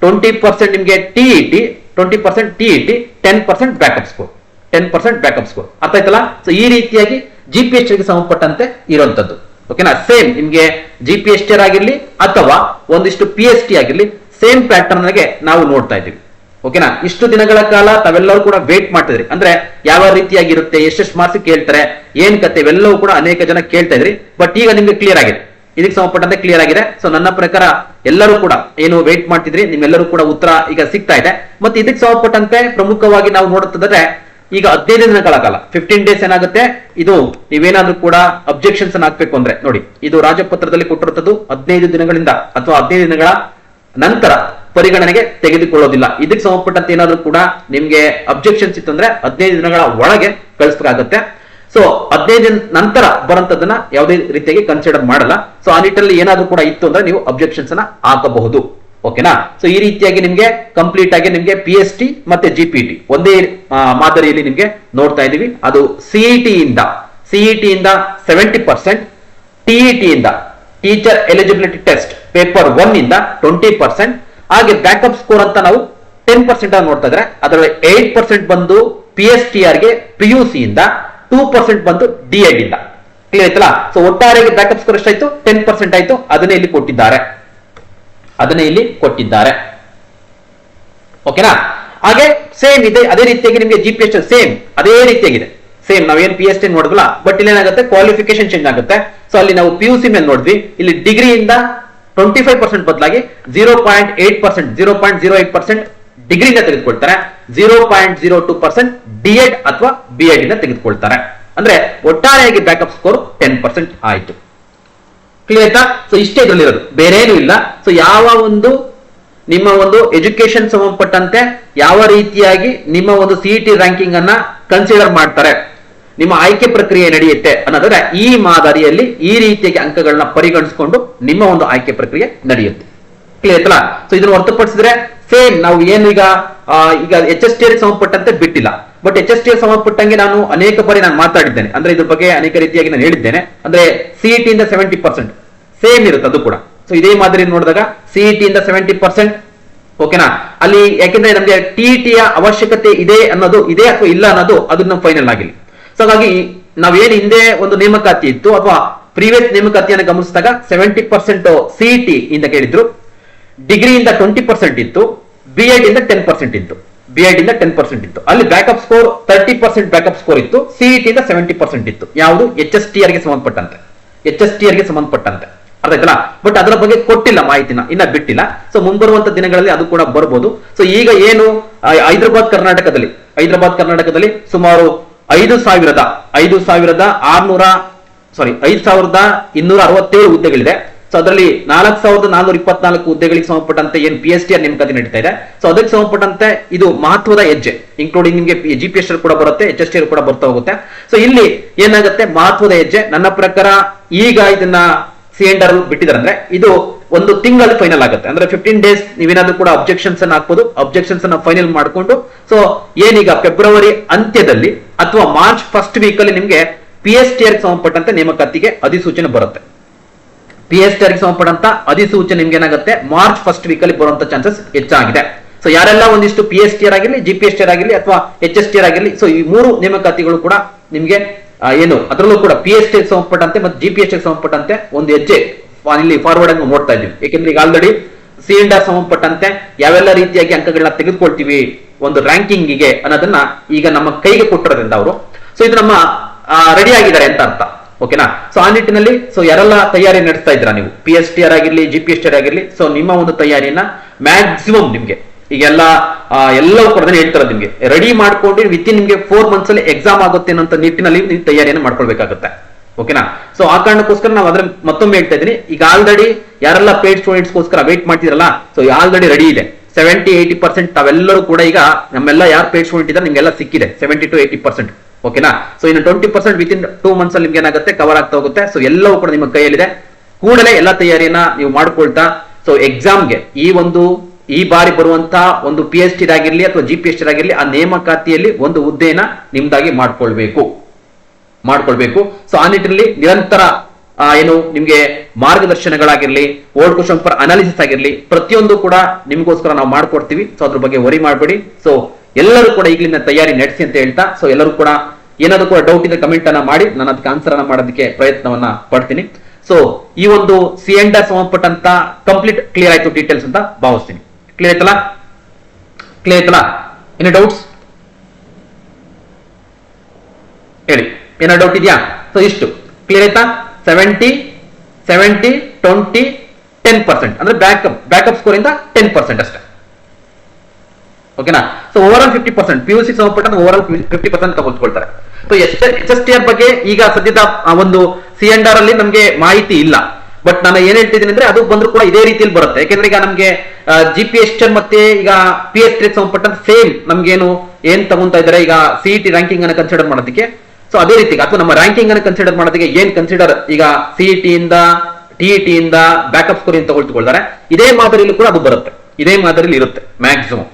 twenty percent ನಿಮ್ಗೆ TET twenty percent TET ten percent backup score ten percent backup score ಅರ್ಥ ಆಯ್ತಲ್ಲ? ಸೊ ಈ ರೀತಿಯಾಗಿ ಜಿ ಪಿ ಎಸ್ ಸಂಬಂಧಪಟ್ಟಂತೆ ಇರುವಂತದ್ದು. ಓಕೆನಾ ಸೇಮ್ ನಿಮ್ಗೆ ಜಿ ಪಿ ಎಸ್ ಟಿ ಆಗಿರ್ಲಿ ಅಥವಾ ಒಂದಿಷ್ಟು ಪಿ ಎಸ್ ಟಿ ಆಗಿರ್ಲಿ ಸೇಮ್ ಪ್ಯಾಟರ್ನ್ ನಾವು ನೋಡ್ತಾ ಇದ್ದೀವಿ. ಓಕೆನಾ? ಇಷ್ಟು ದಿನಗಳ ಕಾಲ ತಾವೆಲ್ಲರೂ ಕೂಡ ವೇಟ್ ಮಾಡ್ತಿದ್ರಿ. ಅಂದ್ರೆ ಯಾವ ರೀತಿಯಾಗಿರುತ್ತೆ, ಎಷ್ಟೆಷ್ಟು ಮಾರ್ಕ್ಸ್ ಕೇಳ್ತಾರೆ, ಏನ್ ಕತೆ, ಇವೆಲ್ಲವೂ ಕೂಡ ಅನೇಕ ಜನ ಕೇಳ್ತಾ ಇದ್ರಿ. ಬಟ್ ಈಗ ನಿಮ್ಗೆ ಕ್ಲಿಯರ್ ಆಗಿದೆ. ಇದಕ್ಕೆ ಸಂಬಂಧಪಟ್ಟಂತೆ ಕ್ಲಿಯರ್ ಆಗಿದೆ. ಸೊ ನನ್ನ ಪ್ರಕಾರ ಎಲ್ಲರೂ ಕೂಡ ಏನು ವೇಟ್ ಮಾಡ್ತಿದ್ರಿ, ನಿಮ್ಮೆಲ್ಲರೂ ಕೂಡ ಉತ್ತರ ಈಗ ಸಿಗ್ತಾ ಇದೆ. ಮತ್ತೆ ಇದಕ್ಕೆ ಸಂಬಂಧಪಟ್ಟಂತೆ ಪ್ರಮುಖವಾಗಿ ನಾವು ನೋಡುತ್ತಿದ್ರೆ, ಈಗ ಹದಿನೈದು ದಿನಗಳ ಕಾಲ ಫಿಫ್ಟೀನ್ ಡೇಸ್ ಏನಾಗುತ್ತೆ? ಇದು ನೀವೇನಾದ್ರೂ ಕೂಡ ಅಬ್ಜೆಕ್ಷನ್ಸ್ ಹಾಕ್ಬೇಕು ಅಂದ್ರೆ, ನೋಡಿ, ಇದು ರಾಜಪತ್ರದಲ್ಲಿ ಕೊಟ್ಟಿರುತ್ತದ್ದು ಹದಿನೈದು ದಿನಗಳಿಂದ ಅಥವಾ ಹದಿನೈದು ದಿನಗಳ ನಂತರ. ಪರಿಗಣನೆಗೆ ತೆಗೆದುಕೊಳ್ಳೋದಿಲ್ಲ. ಇದಕ್ಕೆ ಸಂಬಂಧಪಟ್ಟಂತೆ ಏನಾದ್ರೂ ಕೂಡ ನಿಮ್ಗೆ ಅಬ್ಜೆಕ್ಷನ್ಸ್ ಇತ್ತು ಅಂದ್ರೆ ಹದಿನೈದು ದಿನಗಳ ಒಳಗೆ ಕಳಿಸ್ಬೇಕಾಗತ್ತೆ. ಸೊ ಹದಿನೈದು ದಿನ ನಂತರ ಬರೋಂಥದ್ದನ್ನ ಯಾವುದೇ ರೀತಿಯಾಗಿ ಕನ್ಸಿಡರ್ ಮಾಡಲ್ಲ. ಸೊ ಆ ನಿಟ್ಟಲ್ಲಿ ಏನಾದ್ರೂ ಕೂಡ ಇತ್ತು ಅಂದ್ರೆ ನೀವು ಅಬ್ಜೆಕ್ಷನ್ಸ್ ಅನ್ನ ಹಾಕಬಹುದು. ಓಕೆನಾ ಸೊ ಈ ರೀತಿಯಾಗಿ ನಿಮ್ಗೆ ಕಂಪ್ಲೀಟ್ ಆಗಿ ನಿಮ್ಗೆ ಪಿ ಎಸ್ ಟಿ ಮತ್ತೆ ಜಿ ಪಿ ಟಿ ಒಂದೇ ಮಾದರಿಯಲ್ಲಿ ನಿಮ್ಗೆ ನೋಡ್ತಾ ಇದೀವಿ ಅದು ಸಿಇಟಿ ಇಂದ ಸಿಇಟಿ ಇಂದ ಸೆವೆಂಟಿ ಪರ್ಸೆಂಟ್ ಟಿಇಟಿ ಇಂದ teacher eligibility test paper one ಇಂದ ಟ್ವೆಂಟಿ ಪರ್ಸೆಂಟ್ ಹಾಗೆ ಬ್ಯಾಕಪ್ ಸ್ಕೋರ್ ಅಂತ ನಾವು ಟೆನ್ ಪರ್ಸೆಂಟ್ ನೋಡ್ತಾ ಇದ್ರೆ ಅದರಲ್ಲಿ ಏಟ್ ಪರ್ಸೆಂಟ್ ಬಂದು ಪಿ ಎಸ್ ಟಿ ಆರ್ಗೆ ಪಿ ಯು ಸಿ ಇಂದ ಟೂ ಪರ್ಸೆಂಟ್ ಬಂದು ಡಿ ಎಡ್ ಇಂದ. ಕ್ಲಿಯರ್ ಆಯ್ತಲ್ಲ? ಸೊ ಒಟ್ಟಾರೆಗೆ ಬ್ಯಾಕಪ್ ಸ್ಕೋರ್ ಎಷ್ಟಾಯ್ತು? ಟೆನ್ ಪರ್ಸೆಂಟ್ ಆಯ್ತು. ಅದನ್ನೇ ಇಲ್ಲಿ ಕೊಟ್ಟಿದ್ದಾರೆ. ಅದನ್ನೇ ಇಲ್ಲಿ ಕೊಟ್ಟಿದ್ದಾರೆ. ಓಕೆನಾ ಹಾಗೆ ಸೇಮ್ ಇದೆ. ಅದೇ ರೀತಿಯಾಗಿ ನಿಮಗೆ ಜಿ ಪಿ ಎಸ್ ಸೇಮ್ ಅದೇ ರೀತಿಯಾಗಿದೆ. ಸೇಮ್ ನಾವೇನು ಪಿ ಎಸ್ ಟಿ ನೋಡಿದ್ವಲ್ಲ ಬಟ್ ಇಲ್ಲಿ ಏನಾಗುತ್ತೆ ಕ್ವಾಲಿಫಿಕೇಶನ್ ಚೇಂಜ್ ಆಗುತ್ತೆ. ಸೊ ಅಲ್ಲಿ ನಾವು ಪಿ ಯು ಸಿ ಮೇಲೆ ನೋಡಿದ್ವಿ. ಇಲ್ಲಿ ಡಿಗ್ರಿಯಿಂದ ಟ್ವೆಂಟಿ ಫೈವ್ ಪರ್ಸೆಂಟ್ ಬದಲಾಗಿ zero point eight percent zero point zero eight percent ಡಿಗ್ರಿಯಿಂದ ತೆಗೆದುಕೊಳ್ತಾರೆ. Zero point zero two percent D ಅಥವಾ ಬಿ ಎಡ್ ಇಂದ ತೆಗೆದುಕೊಳ್ತಾರೆ. ಅಂದ್ರೆ ಒಟ್ಟಾರೆಯಾಗಿ ಬ್ಯಾಕಪ್ ಸ್ಕೋರ್ ಟೆನ್ ಪರ್ಸೆಂಟ್ ಆಯ್ತು. ಕ್ಲಿಯರ್ ಸೊ ಇಷ್ಟೇ ಇದರಲ್ಲಿರೋದು. ಬೇರೆ ಏನು ಇಲ್ಲ. ಸೊ ಯಾವ ಒಂದು, ನಿಮ್ಮ ಒಂದು ಎಜುಕೇಶನ್ ಸಂಬಂಧಪಟ್ಟಂತೆ ಯಾವ ರೀತಿಯಾಗಿ ನಿಮ್ಮ ಒಂದು ಸಿಇಟಿ ರ್ಯಾಂಕಿಂಗ್ ಅನ್ನ ಕನ್ಸಿಡರ್ ಮಾಡ್ತಾರೆ? ನಿಮ್ಮ ಆಯ್ಕೆ ಪ್ರಕ್ರಿಯೆ ನಡೆಯುತ್ತೆ ಅನ್ನೋದ್ರೆ ಈ ಮಾದರಿಯಲ್ಲಿ ಈ ರೀತಿಯಾಗಿ ಅಂಕಗಳನ್ನ ಪರಿಗಣಿಸಿಕೊಂಡು ನಿಮ್ಮ ಒಂದು ಆಯ್ಕೆ ಪ್ರಕ್ರಿಯೆ ನಡೆಯುತ್ತೆ. ಕ್ಲಿಯರ್ ಆಯ್ತಲ್ಲ ಸೊ ಇದನ್ನು ಹೊರತುಪಡಿಸಿದ್ರೆ ಸೇಮ್ ನಾವು ಏನು ಈಗ ಈಗ ಎಚ್ ಎಸ್ ಟಿ ಸಂಬಂಧಪಟ್ಟಂತೆ ಬಿಟ್ಟಿಲ್ಲ. ಬಟ್ ಎಚ್ ಎಸ್ ಟಿ ಸಂಬಂಧಪಟ್ಟಂಗೆ ನಾನು ಅನೇಕ ಬಾರಿ ನಾನು ಮಾತಾಡಿದ್ದೇನೆ. ಅಂದ್ರೆ ಇದ್ರ ಬಗ್ಗೆ ಅನೇಕ ರೀತಿಯಾಗಿ ನಾನು ಹೇಳಿದ್ದೇನೆ. ಅಂದ್ರೆ ಸಿಇಟಿ ಇಂದ ಸೆವೆಂಟಿ ಪರ್ಸೆಂಟ್ ಸೇಮ್ ಇರುತ್ತೆ ಅದು ಕೂಡ. ಸೊ ಇದೇ ಮಾದರಿ ನೋಡಿದಾಗ ಸಿಇಟಿ ಇಂದ ಸೆವೆಂಟಿ ಪರ್ಸೆಂಟ್ ಓಕೆನಾ ಅಲ್ಲಿ ಯಾಕೆಂದ್ರೆ ನಮಗೆ ಟಿಇಟಿಯ ಅವಶ್ಯಕತೆ ಇದೆ ಅನ್ನೋದು, ಇದೆ ಅಥವಾ ಇಲ್ಲ ಅನ್ನೋದು ಅದನ್ನ ಫೈನಲ್ ಆಗಿಲ್ಲ. ಸೊ ಹಾಗಾಗಿ ನಾವೇನು ಹಿಂದೆ ಒಂದು ನೇಮಕಾತಿ ಇತ್ತು, ಅಥವಾ ಪ್ರೀವಿಯಸ್ ನೇಮಕಾತಿಯನ್ನು ಗಮನಿಸಿದಾಗ ಸೆವೆಂಟಿ ಪರ್ಸೆಂಟ್ ಸಿಇಟಿ ಇಂದ ಕೇಳಿದ್ರು. ಡಿಗ್ರಿಯಿಂದ ಟ್ವೆಂಟಿ ಪರ್ಸೆಂಟ್ ಇತ್ತು ಬಿ ಎಡ್ ಇಂದ ಟೆನ್ ಪರ್ಸೆಂಟ್ ಇತ್ತು. ಬಿ ಎಡ್ ಇಂದ ಟೆನ್ ಪರ್ಸೆಂಟ್ ಇತ್ತು. ಅಲ್ಲಿ backup score thirty percent backup score ಇತ್ತು ಸಿಇಟಿ ಇಂದ ಸೆವೆಂಟಿ ಪರ್ಸೆಂಟ್ ಇತ್ತು. ಯಾವುದು? ಎಚ್ ಎಸ್ ಟಿ ಆರ್ಗೆ ಸಂಬಂಧಪಟ್ಟಂತೆ. ಎಚ್ ಎಸ್ ಟಿ ಆರ್ಗೆ ಸಂಬಂಧಪಟ್ಟಂತೆ. ಅರ್ಥ ಆಯ್ತಲ್ಲ? ಬಟ್ ಅದರ ಬಗ್ಗೆ ಕೊಟ್ಟಿಲ್ಲ ಮಾಹಿತಿನ, ಇನ್ನ ಬಿಟ್ಟಿಲ್ಲ. ಸೊ ಮುಂಬರುವಂತ ದಿನಗಳಲ್ಲಿ ಅದು ಕೂಡ ಬರ್ಬೋದು. ಸೊ ಈಗ ಏನು ಹೈದರಾಬಾದ್ ಕರ್ನಾಟಕದಲ್ಲಿ ಹೈದರಾಬಾದ್ ಕರ್ನಾಟಕದಲ್ಲಿ ಸುಮಾರು ಐದು ಸಾವಿರದ ಐದು ಸಾವಿರದ ಆರ್ನೂರ ಸಾರಿ ಐದು ಸಾವಿರದ ಇನ್ನೂರ ಅರವತ್ತೇಳು ಹುದ್ದೆಗಳಿದೆ. ಸೊ ಅದರಲ್ಲಿ ನಾಲ್ಕು ಸಾವಿರದ ನಾನೂರ ಇಪ್ಪತ್ನಾಲ್ಕು ಹುದ್ದೆಗಳಿಗೆ ಸಂಬಂಧಪಟ್ಟಂತೆ ಏನ್ ಪಿ ಎಸ್ ಟಿ ಆರ್ ನೇಮಕಾತಿ ನಡೀತಾ ಇದೆ. ಸೊ ಅದಕ್ಕೆ ಸಂಬಂಧಪಟ್ಟಂತೆ ಇದು ಮಹತ್ವದ ಹೆಜ್ಜೆ ಇನ್ಕ್ಲೂಡಿಂಗ್ ನಿಮಗೆ ಜಿ ಪಿ ಎಸ್ ಕೂಡ ಬರುತ್ತೆ ಎಚ್ ಎಸ್ ಟಿ ಕೂಡ ಬರ್ತಾ ಹೋಗುತ್ತೆ. ಸೊ ಇಲ್ಲಿ ಏನಾಗುತ್ತೆ ಮಹತ್ವದ ಹೆಜ್ಜೆ? ನನ್ನ ಪ್ರಕಾರ ಈಗ ಇದನ್ನ ಸಿ ಎಂಡ್ ಆರ್ ಬಿಟ್ಟಿದ್ದಾರೆ ಅಂದ್ರೆ ಇದು ಒಂದು ತಿಂಗಳಲ್ಲಿ ಫೈನಲ್ ಆಗುತ್ತೆ. ಅಂದ್ರೆ ಫಿಫ್ಟೀನ್ ಡೇಸ್ ನೀವೇನಾದ್ರೂ ಕೂಡ ಅಬ್ಜೆಕ್ಷನ್ಸ್ ಅನ್ನ ಹಾಕ್ಬೋದು. ಅಬ್ಜೆಕ್ಷನ್ಸ್ ಅನ್ನ ಫೈನಲ್ ಮಾಡ್ಕೊಂಡು. ಸೊ ಏನೀಗ ಫೆಬ್ರವರಿ ಅಂತ್ಯದಲ್ಲಿ ಅಥವಾ ಮಾರ್ಚ್ ಫಸ್ಟ್ ವೀಕ್ ಅಲ್ಲಿ ನಿಮ್ಗೆ ಪಿ ಎಸ್ ಟಿ ಆರ್ ಸಂಬಂಧಪಟ್ಟಂತೆ ನೇಮಕಾತಿಗೆ ಅಧಿಸೂಚನೆ ಬರುತ್ತೆ. ಪಿ ಎಸ್ ಟಿ ಆರ್ ಸಂಬಂಧಪಟ್ಟಂತ ಅಧಿಸೂಚನೆ ನಿಮ್ಗೆ ಏನಾಗುತ್ತೆ? ಮಾರ್ಚ್ ಫಸ್ಟ್ ವೀಕ್ ಅಲ್ಲಿ ಬರುವಂತ ಚಾನ್ಸಸ್ ಹೆಚ್ಚಾಗಿದೆ. ಸೊ ಯಾರೆಲ್ಲ ಒಂದಿಷ್ಟು ಪಿ ಎಸ್ ಟಿ ಆರ್ ಆಗಿರಲಿ G P S T R ಆಗಿರಲಿ ಅಥವಾ ಎಚ್ ಎಸ್ ಟಿ ಆರ್ ಆಗಿರಲಿ ಸೊ ಈ ಮೂರು ನೇಮಕಾತಿಗಳು ಕೂಡ ನಿಮ್ಗೆ ಏನು, ಅದರಲ್ಲೂ ಕೂಡ ಪಿ ಎಸ್ ಟಿ ಸಂಬಂಧಪಟ್ಟಂತೆ ಮತ್ತು ಜಿ ಪಿ ಎಸ್ ಟಿ ಸಂಬಂಧಪಟ್ಟಂತೆ ಒಂದು ಹೆಜ್ಜೆ ಇಲ್ಲಿ ಫಾರ್ವರ್ಡ್ ಅನ್ನು ನೋಡ್ತಾ ಇದ್ದೀವಿ. ಏಕೆಂದ್ರೆ ಈಗ ಆಲ್ರೆಡಿ ಸಿ ಎಂಡ್ ಆರ್ ಸಂಬಂಧಪಟ್ಟಂತೆ ಯಾವೆಲ್ಲ ರೀತಿಯಾಗಿ ಅಂಕಗಳನ್ನ ತೆಗೆದುಕೊಳ್ತೀವಿ ಒಂದು ರ್ಯಾಂಕಿಂಗಿಗೆ ಅನ್ನೋದನ್ನ ಈಗ ನಮ್ಮ ಕೈಗೆ ಕೊಟ್ಟಿರೋದ್ರಿಂದ ಅವರು. ಸೊ ಇದು ನಮ್ಮ ರೆಡಿ ಆಗಿದ್ದಾರೆ ಅಂತ ಅರ್ಥ. ಓಕೆನಾ ಸೊ ಆ ನಿಟ್ಟಿನಲ್ಲಿ ಸೊ ಯಾರೆಲ್ಲ ತಯಾರಿ ನಡೆಸ್ತಾ ಇದ್ದೀರಾ ನೀವು? ಪಿ ಎಸ್ ಟಿ ಆರ್ ಆಗಿರ್ಲಿ G P S T R ಆಗಿರ್ಲಿ ಸೊ ನಿಮ್ಮ ಒಂದು ತಯಾರಿಯನ್ನ ಮ್ಯಾಕ್ಸಿಮಮ್ ನಿಮ್ಗೆ. ಈಗೆಲ್ಲ ಎಲ್ಲ ಎಲ್ಲವೂ ಕೂಡ ಹೇಳ್ತಾರೆ ನಿಮ್ಗೆ. ರೆಡಿ ಮಾಡ್ಕೊಂಡು ವಿತ್ ಇನ್ ನಿಮ್ಗೆ ಫೋರ್ ಮಂತ್ಸ್ ಅಲ್ಲಿ ಎಕ್ಸಾಮ್ ಆಗುತ್ತೆ ಅನ್ನೋ ನಿಟ್ಟಿನಲ್ಲಿ ನೀವು ತಯಾರಿಯನ್ನು ಮಾಡ್ಕೊಳ್ಬೇಕಾಗುತ್ತೆ. ಓಕೆನಾ? ಸೊ ಆ ಕಾರಣಕ್ಕೋಸ್ಕರ ನಾವು ಅದ್ರ ಮತ್ತೊಮ್ಮೆ ಹೇಳ್ತಾ ಇದ್ದೀನಿ. ಈಗ ಆಲ್ರೆಡಿ ಯಾರೆಲ್ಲ ಪೇಡ್ ಸ್ಟೂಡೆಂಟ್ಸ್ಗೋಸ್ಕರ ವೇಟ್ ಮಾಡ್ತಿರಲ್ಲ ಸೊ ಆಲ್ರೆಡಿ ರೆಡಿ ಇದೆ. ಸೆವೆಂಟಿ ಏಯ್ಟಿ ಪರ್ಸೆಂಟ್ ತಾವೆಲ್ಲರೂ ಕೂಡ ಈಗ ನಮ್ಮೆಲ್ಲ ಯಾರು ಪೇಡ್ ಸ್ಟೂಡೆಂಟ್ ಇದ್ದಾರೆ, ನಿಮ್ಗೆಲ್ಲ ಸಿಕ್ಕಿದೆ. ಸೆವೆಂಟಿ ಟು ಏಯ್ಟಿ ಪರ್ಸೆಂಟ್ ಓಕೆನಾ? ಸೊ ಇನ್ನು twenty percent within two months ಅಲ್ಲಿ ನಿಮ್ಗೆ ಏನಾಗುತ್ತೆ? ಕವರ್ ಆಗ್ತಾ ಹೋಗುತ್ತೆ. ಸೊ ಎಲ್ಲವೂ ಕೂಡ ನಿಮ್ಮ ಕೈಯಲ್ಲಿದೆ. ಕೂಡಲೇ ಎಲ್ಲ ತಯಾರಿಯನ್ನ ನೀವು ಮಾಡ್ಕೊಳ್ತಾ ಸೊ ಎಕ್ಸಾಮ್ಗೆ ಈ ಒಂದು, ಈ ಬಾರಿ ಬರುವಂತಹ ಒಂದು ಪಿ ಎಚ್ ಟಿ ಆಗಿರ್ಲಿ ಅಥವಾ ಜಿ ಪಿ ಎಚ್ ಟಿ ಆಗಿರ್ಲಿ ಆ ನೇಮಕಾತಿಯಲ್ಲಿ ಒಂದು ಹುದ್ದೆಯನ್ನ ನಿಮ್ದಾಗಿ ಮಾಡ್ಕೊಳ್ಬೇಕು. ಮಾಡ್ಕೊಳ್ಬೇಕು. ಸೊ ಆ ನಿಟ್ಟಿನಲ್ಲಿ ನಿರಂತರ ಏನು ನಿಮ್ಗೆ ಮಾರ್ಗದರ್ಶನಗಳಾಗಿರ್ಲಿ ಓಲ್ಡ್ ಕ್ವಶನ್ ಪರ್ ಅನಾಲಿಸಿಸ್ ಆಗಿರ್ಲಿ, ಪ್ರತಿಯೊಂದು ಕೂಡ ನಿಮಗೋಸ್ಕರ ನಾವು ಮಾಡ್ಕೊಡ್ತೀವಿ. ಸೊ ಅದ್ರ ಬಗ್ಗೆ ವರಿ ಮಾಡಬೇಡಿ. ಸೊ ಎಲ್ಲರೂ ಕೂಡ ಈಗಲಿಂದ ತಯಾರಿ ನಡೆಸಿ ಅಂತ ಹೇಳ್ತಾ ಸೊ ಎಲ್ಲರೂ ಕೂಡ ಏನಾದರೂ ಕೂಡ ಡೌಟ್ ಇದ್ರೆ ಕಮೆಂಟ್ ಅನ್ನ ಮಾಡಿ, ನಾನು ಅದಕ್ಕೆ ಆನ್ಸರ್ ಅನ್ನ ಮಾಡೋದಕ್ಕೆ ಪ್ರಯತ್ನವನ್ನ ಪಡ್ತೀನಿ. ಸೊ ಈ ಒಂದು ಸಿ ಎಂಡ್ ಸಂಬಂಧಪಟ್ಟಂತ ಕಂಪ್ಲೀಟ್ ಕ್ಲಿಯರ್ ಆಯ್ತು ಡೀಟೇಲ್ಸ್ ಅಂತ ಭಾವಿಸ್ತೀನಿ. ಕ್ಲಿಯರ್ ಆಯ್ತಲ್ಲ? ಕ್ಲಿಯರ್ ಆಯ್ತಲ್ಲ? ಏನು ಡೌಟ್ಸ್ ಹೇಳಿ. ಏನೋ ಡೌಟ್ ಇದೆಯಾ? ಸೊ ಇಷ್ಟು. ಕ್ಲಿಯರ್ ಆಯ್ತಾ? Seventy seventy twenty ten percent ಅಂದ್ರೆ ಬ್ಯಾಕಪ್ ಬ್ಯಾಕಪ್ ಸ್ಕೋರ್ ಇಂದ ಟೆನ್ ಪರ್ಸೆಂಟ್ ಅಷ್ಟೇ. ಓಕೆನಾ so over all fifty percent P U C ಸಂಬಂಧಪಟ್ಟ over all fifty percent ತಗೊಳ್ಕೊಳ್ತಾರೆ so H S T R ಬಗ್ಗೆ ಈಗ ಸದ್ಯದ ಒಂದು ಸಿ ಅಂಡ್ ಆರ್ ಅಲ್ಲಿ ನಮಗೆ ಮಾಹಿತಿ ಇಲ್ಲ. ಬಟ್ ನಾನು ಏನ್ ಹೇಳ್ತಿದ್ದೀನಿ ಅಂದ್ರೆ ಅದು ಬಂದ್ರು ಕೂಡ ಇದೇ ರೀತಿಯಲ್ಲಿ ಬರುತ್ತೆ. ಯಾಕೆಂದ್ರೆ ಈಗ ನಮಗೆ ಜಿ ಪಿ ಎಸ್ ಮತ್ತೆ ಈಗ ಪಿ ಎಸ್ ಟಿ ಸಂಬಂಧಪಟ್ಟ ಸೇಮ್ ನಮ್ಗೇನು ಏನ್ ತಗೊಂತ ಇದ್ದಾರೆ? ಈಗ ಸಿಇಟಿ ರ್ಯಾಂಕಿಂಗ್ ಅನ್ನ ಕನ್ಸಿಡರ್ ಮಾಡೋದಕ್ಕೆ ಸೊ ಅದೇ ರೀತಿ, ಅಥವಾ ನಮ್ಮ ರ್ಯಾಂಕಿಂಗ್ ಅನ್ನು ಕನ್ಸಿಡರ್ ಮಾಡೋದಕ್ಕೆ ಏನ್ ಕನ್ಸಿಡರ್ ಈಗ ಸಿಇಟಿ ಇಂದ ಟಿಇಟಿ ಇಂದ ಬ್ಯಾಕಪ್ ಸ್ಕೋರ್ ಇಂದ ತಗೊಳ್ತಿಕೊಳ್ತಾರೆ? ಇದೇ ಮಾದರಿಯಲ್ಲಿ ಕೂಡ ಅದು ಬರುತ್ತೆ. ಇದೇ ಮಾದರಿಯಲ್ಲಿ ಇರುತ್ತೆ ಮ್ಯಾಕ್ಸಿಮಮ್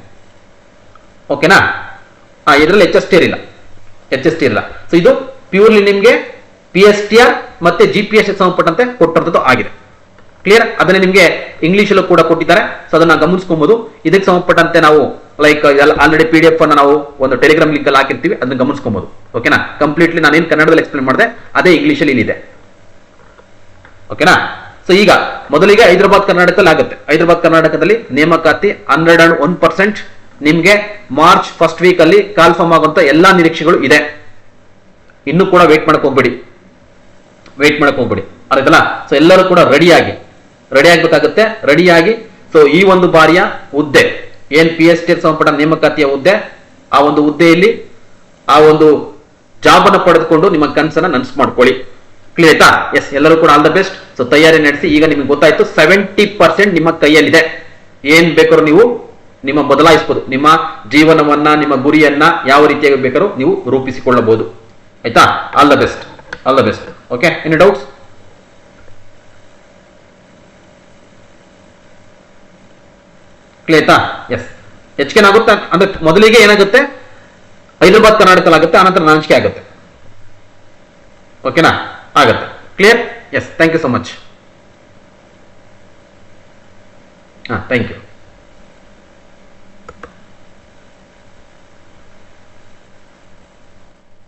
ಓಕೆನಾ ಇದರಲ್ಲಿ ಎಚ್ ಎಸ್ ಟಿ ಇರಲಿಲ್ಲ. ಎಚ್ ಎಸ್ ಟಿ ಇಲ್ಲ ಸೊ ಇದು ಪ್ಯೂರ್ಲಿ ನಿಮ್ಗೆ ಪಿ ಎಸ್ ಟಿ ಆರ್ ಮತ್ತೆ ಜಿ ಪಿ ಎಸ್ ಸಂಬಂಧಪಟ್ಟಂತೆ ಕೊಟ್ಟಂತದ್ದು ಆಗಿದೆ. ಕ್ಲಿಯರ್ ಅದನ್ನ ನಿಮ್ಗೆ ಇಂಗ್ಲಿಷಲ್ಲೂ ಕೂಡ ಕೊಟ್ಟಿದ್ದಾರೆ. ಸೊ ಅದನ್ನ ಗಮನಿಸ್ಕೊಬಹುದು ಇದಕ್ಕೆ ಸಂಬಂಧಪಟ್ಟಂತೆ ನಾವು like already P D F ಅನ್ನ ನಾವು ಒಂದು ಟೆಲಿಗ್ರಾಮ್ ಲಿಂಕ್ ಅಲ್ಲಿ ಹಾಕಿರ್ತೀವಿ, ಅದನ್ನ ಗಮನಿಸ್ಕೊಬಹುದು ಓಕೆನಾ ಕಂಪ್ಲೀಟ್ಲಿ ನಾನು ಏನು ಕನ್ನಡದಲ್ಲಿ ಎಕ್ಸ್ಪ್ಲೇನ್ ಮಾಡಿದೆ, ಅದೇ ಇಂಗ್ಲಿಷ್ ಅಲ್ಲಿ ಇಲ್ಲಿದೆ ಓಕೆನಾ ಸೊ ಈಗ, ಮೊದಲಿಗೆ ಹೈದರಾಬಾದ್ ಕರ್ನಾಟಕದಲ್ಲಿ ಆಗುತ್ತೆ. ಹೈದರಾಬಾದ್ ಕರ್ನಾಟಕದಲ್ಲಿ ನೇಮಕಾತಿ ಹಂಡ್ರೆಡ್ ಅಂಡ್ ಒನ್ ಪರ್ಸೆಂಟ್ ನಿಮ್ಗೆ ಮಾರ್ಚ್ ಫಸ್ಟ್ ವೀಕ್ ಅಲ್ಲಿ ಕಾಲ್ಫಾರ್ಮ್ ಆಗುವಂತ ಎಲ್ಲಾ ನಿರೀಕ್ಷೆಗಳು ಇದೆ. ಇನ್ನು ಕೂಡ ವೇಟ್ ಮಾಡಕ್ ಹೋಗ್ಬೇಡಿ. ವೇಟ್ ಮಾಡಕ್ ಹೋಗ್ಬೇಡಿ. ಅರ್ಥಲ್ಲ ಸೊ ಎಲ್ಲರೂ ಕೂಡ ರೆಡಿಯಾಗಿ ರೆಡಿ ಆಗ್ಬೇಕಾಗುತ್ತೆ ರೆಡಿಯಾಗಿ ಸೊ ಈ ಒಂದು ಬಾರಿಯ ಹುದ್ದೆ. ಏನ್ ಪಿ ಎಸ್ ಟಿ ಸಂಬಂಧಪಟ್ಟ ನೇಮಕಾತಿಯ ಹುದ್ದೆ, ಆ ಒಂದು ಹುದ್ದೆಯಲ್ಲಿ ಆ ಒಂದು ಜಾಬ್ ಅನ್ನು ಪಡೆದುಕೊಂಡು ನಿಮ್ಮ ಕನಸನ್ನ ನನ್ಸ್ ಮಾಡ್ಕೊಳ್ಳಿ. ಕ್ಲಿಯರ್ ಆಯ್ತಾ? ಎಸ್ ಎಲ್ಲರೂ ಕೂಡ ಆಲ್ ದ ಬೆಸ್ಟ್ ಸೊ ತಯಾರಿ ನಡೆಸಿ, ಈಗ ನಿಮಗೆ ಗೊತ್ತಾಯ್ತು ಸೆವೆಂಟಿ ಪರ್ಸೆಂಟ್ ನಿಮ್ಮ ಕೈಯಲ್ಲಿದೆ. ಏನ್ ಬೇಕಾದ್ರೂ ನೀವು ನಿಮ್ಮ ಬದಲಾಯಿಸಬಹುದು ನಿಮ್ಮ ಜೀವನವನ್ನ, ನಿಮ್ಮ ಗುರಿಯನ್ನ ಯಾವ ರೀತಿಯಾಗಿ ಬೇಕಾದ್ರೂ ನೀವು ರೂಪಿಸಿಕೊಳ್ಳಬಹುದು. ಆಯ್ತಾ? All the best all the best okay any doubts ಆಯ್ತಾ ಎಸ್ ಹೆಚ್ಚಿಗೆ ಏನಾಗುತ್ತೆ ಅಂದ್ರೆ ಮೊದಲಿಗೆ ಏನಾಗುತ್ತೆ? ಹೈದರಾಬಾದ್ ಕರ್ನಾಟಕ ಆಗುತ್ತೆ ಆನಂತರ ನಾಂಚಿಕೆ ಆಗುತ್ತೆ. ಓಕೆನಾ? ಆಗುತ್ತೆ. Clear yes thank you so much ಹಾಂ ಥ್ಯಾಂಕ್ ಯು